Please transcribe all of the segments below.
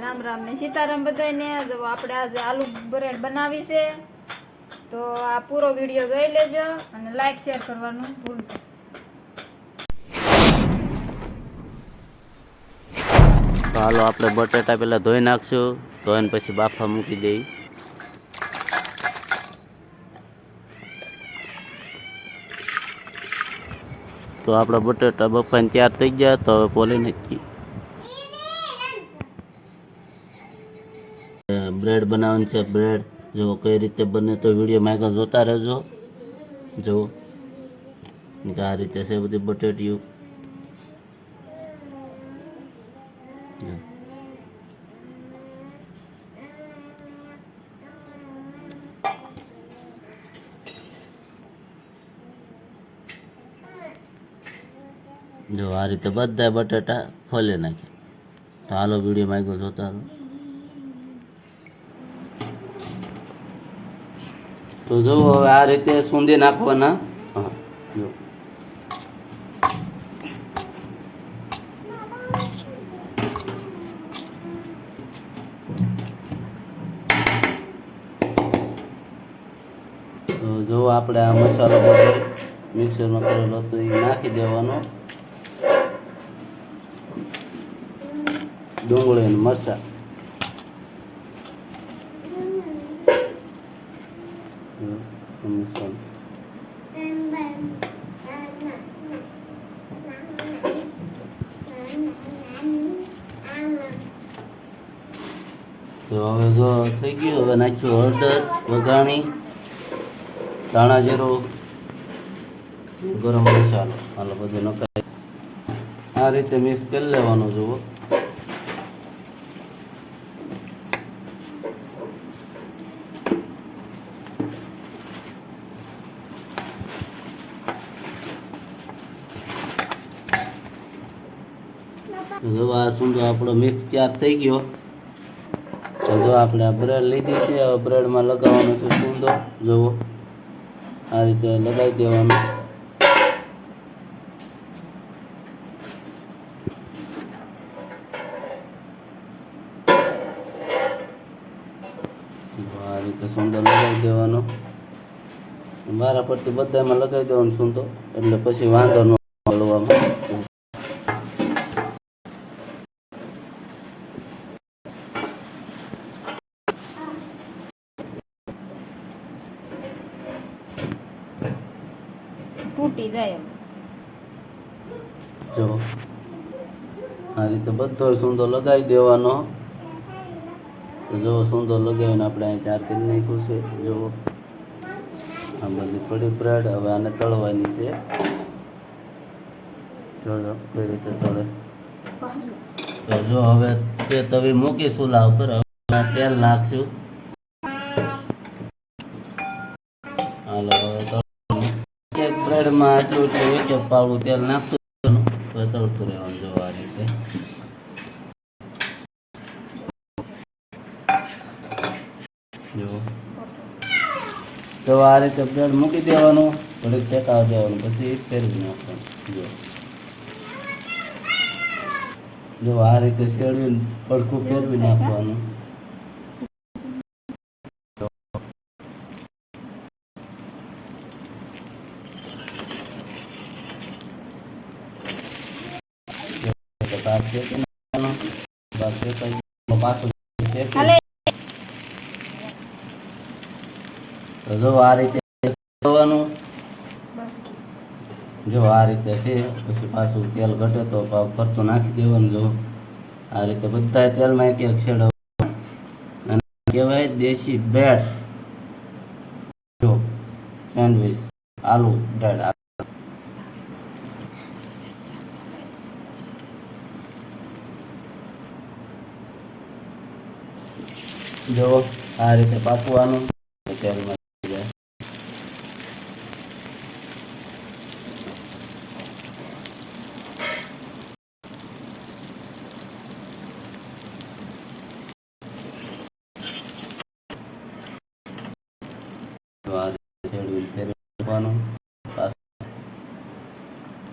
રામ રામ ને સીતારામ બધાને આપણે આજે આલુ બ્રેડ બનાવી છે. તો આ પૂરો વીડિયો જોઈ લેજો અને લાઈક શેર કરવાનું ભૂલજો હાલો આપણે બટેટા પહેલાં ધોઈ નાખશું. ધોઈને પછી બાફા મૂકી દઈ. તો આપણા બટેટા બફાઈને તૈયાર થઈ ગયા, તો હવે પોલી નાખી બ્રેડ બનાવવાનું છે, બ્રેડ. જો કઈ રીતે બને તો વિડીયોમાં આગળ જોતા રહેજો. જુઓ આ રીતે છે બધી બટેટીયું જો આ રીતે બધા બટાટા ફોલી નાખ્યા તો હાલો વીડિયો માં જોતા તો જો હવે આ રીતે સૂંધી નાખવાના. જો. તો જો આપણે આ મસાલો બધો મિક્સરમાં કરેલો હતો, એ નાખી દેવાનો. ડુંગળી અને મરચાં. તો હવે જો થઈ ગયું, હવે નાખ્યું હળદર, વઘાણી, ધાણા જીરું, ગરમ મસાલો. હાલો, બધું નખાય. આ રીતે મિક્સ કરી લેવાનું જુઓ જો આ સુંદર આપણો મિક્સ તૈયાર થઈ ગયો. તો જો આપણે આ બ્રેડ લીધી છે. હવે બ્રેડમાં લગાવવાનો છે સુંદો જુઓ. આ રીતે લગાવી દેવાનો. આ રીતે સૂંદો લગાવી દેવાનો. મારા પરથી બધામાં લગાવી દેવાનું સુંદર એટલે પછી વાંધો ન તૂટી જાય એમ. જો આ રીતે બધો સૂંદો લગાવી દેવાનો. જો સૂંદો લગાવીને આપણે અહીં ચાર કરી નાખ્યું છે. જો આ બધી પડી બ્રેડ હવે આને તળવાની છે. જોજો કઈ રીતે તળે. તો જો હવે તે તવી મૂકી ચૂલા ઉપર. તેલ નાખશું. બ્રેડમાં આટલું એટલું કે પાવડું તેલ નાખતું તળતું રહેવાનું જો આ રીતે. જો. આ રીતે બ્રેડ મૂકી દેવાનું, થોડીક શેકાવા દેવાનું, પછી ફેરવી નાખવાનું. જો. જો આ રીતે શેરવીને પડખું ફેરવી નાખવાનું. જો આ રીતે જો આ રીતે છે, પછી પાછું તેલ ઘટે તો ફરતું નાખી દેવાનું, જો. આ રીતે બધા તેલમાં એક એક છેડો અને કહેવાય દેશી બ્રેડ. જો, સેન્ડવીચ, આલુ બ્રેડ જો આ રીતે પાકવાનું તેલમાં જાય. તો આ રીતે ફેરવીને ફેરવવાનું પાછું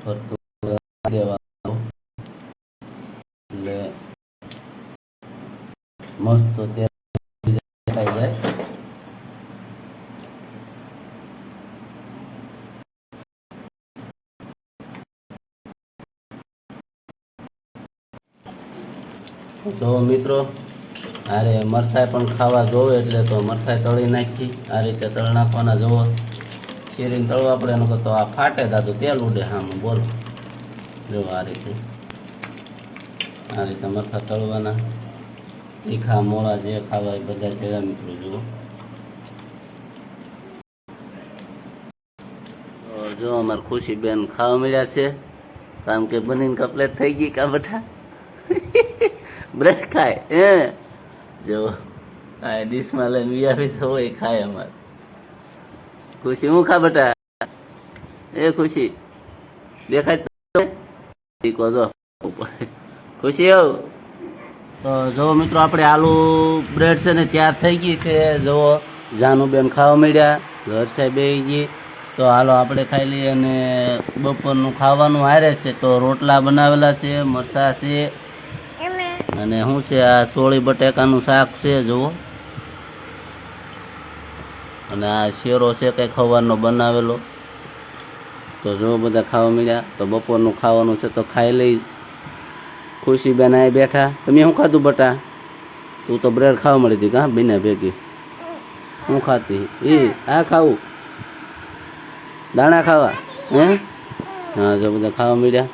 ફરતું દેવાનું એટલે મસ્ત તેલ દેખાઈ જાય તો મિત્રો અરે મરસાઈ પણ ખાવા જોવે એટલે તો મરસાઈ તળી નાખી. આ રીતે તળ નાખવાના જોવો. શેરીને તળવા પડે એનું તો આ ફાટે દાદુ, તેલ ઉડે હામાં, બોલ. જો આ રીતે. આ રીતે મરસા તળવાના. તીખા મોળા જે ખાવા એ બધા ભેગા મિત્રો, જુઓ. જો અમારે ખુશીબેન ખાવા મળ્યા છે. કારણ કે બનીને કપલેટ થઈ ગઈ કા બધા? બ્રેડ ખાય હે? જો, આ ડીશમાં લઈને તો હોય, ખાય અમારે. ખુશી, હું ખા બટા? એ ખુશી, દેખાય તો? ખુશી આવ જો મિત્રો, આપણે આલુ બ્રેડ છે ને તૈયાર થઈ ગઈ છે. જો જાનુબેન ખાવા મળ્યા ઘર સાહેબ આવી ગઈ. તો હાલો આપણે ખાઈ લઈએ અને બપોરનું ખાવાનું હારે છે. તો રોટલા બનાવેલા છે, મરચાં છે અને શું છે, આ ચોળી બટેકાનું શાક છે, જુઓ. અને આ શેરો છે, કંઈ ખવાનો બનાવેલો. તો જો બધા ખાવા મળ્યા તો બપોરનું ખાવાનું છે, તો ખાઈ લઈ. ખુશીબેન આવી બેઠા. તમે શું ખાધું બટા? તું તો બ્રેડ ખાવા મળી હતી કાં બીને ભેગી. શું ખાતી? એ, આ ખાવું. દાણા ખાવા? હે? હા, જો બધા ખાવા મળ્યા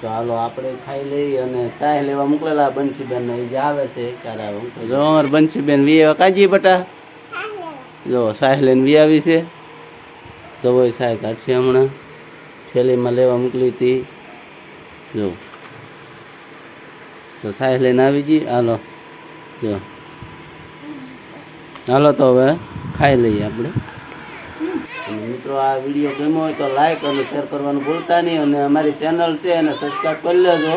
તો હાલો આપણે ખાઈ લઈએ અને ચાય લેવા મોકલેલા બંસીબેન ને જે આવે છે ક્યારે આવે? મોકલે. જો અમારે બંસીબેન વી આવ્યા કાજી બટા. જો સાહેબ લઈને વી આવી છે. તો ભાઈ સાહેબ કાઢશે હમણાં. થેલીમાં લેવા મોકલી હતી. જો. તો સાહેબ લઈને આવી ગઈ. હાલો. જો. હાલો તો હવે ખાઈ લઈએ આપણે. મિત્રો, આ વીડિયો ગમ્યો હોય તો લાઈક અને શેર કરવાનું ભૂલતા નહીં અને અમારી ચેનલ છે એને સબસ્ક્રાઈબ કરી લેજો.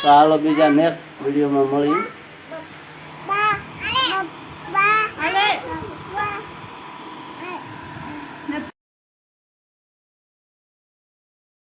તો હાલો બીજા નેક્સ્ટ વિડીયોમાં મળીએ.